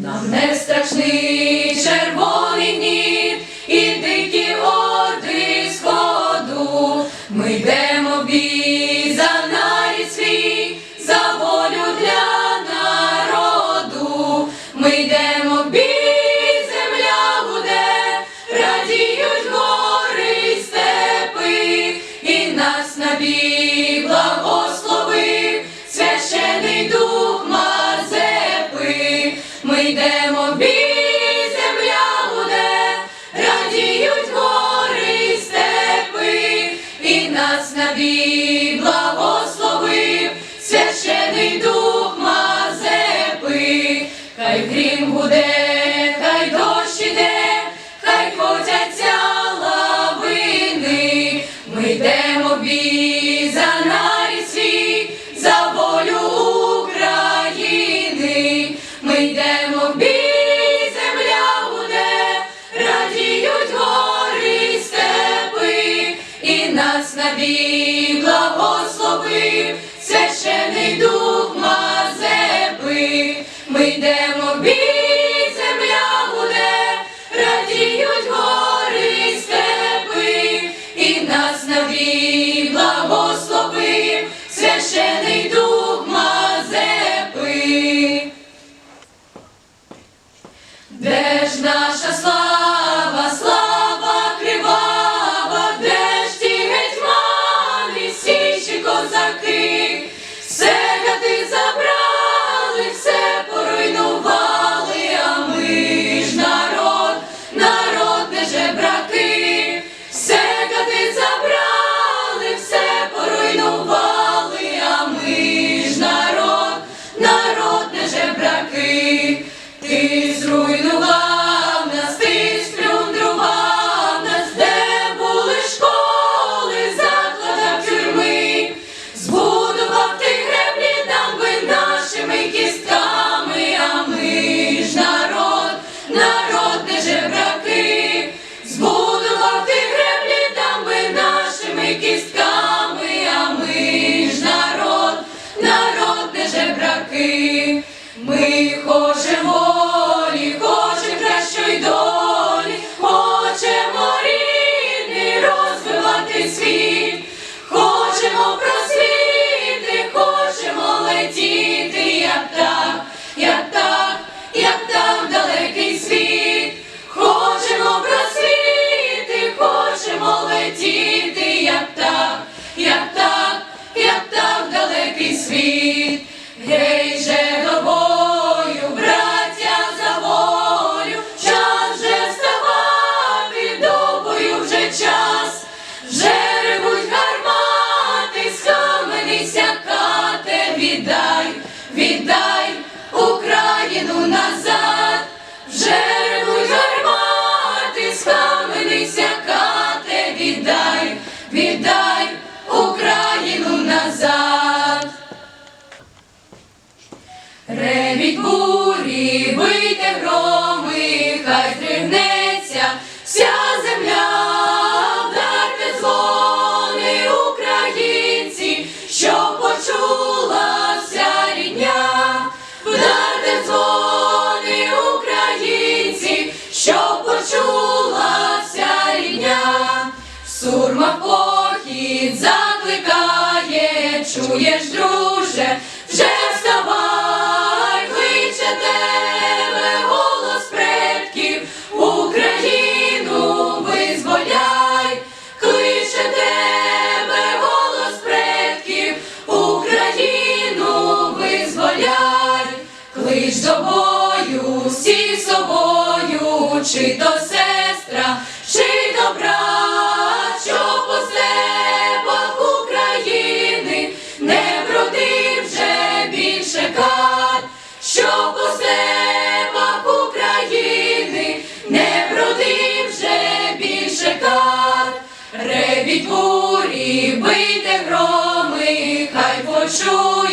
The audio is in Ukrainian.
Нам не страшний червоний ніт, йдемо бій, земля буде, радіють гори степи, і нас на бій благословив, священий дух Мазепи, хай грім буде. нас набій благословив, священий дух Мазепи, ми йдемо бій, земля буде, радіють гори степи, і нас набій благословив, священий. віддай Україну назад, вже ревуть гармати, схаменися, кате, віддай, віддай Україну назад. Ревіть бурів. чуєш, друже, вже вставай, кличе тебе голос предків, Україну визволяй, кличе тебе голос предків, Україну визволяй, клич до бою, всі собою, чи то сестра. Гучить бурі, бийте громи, хай почує.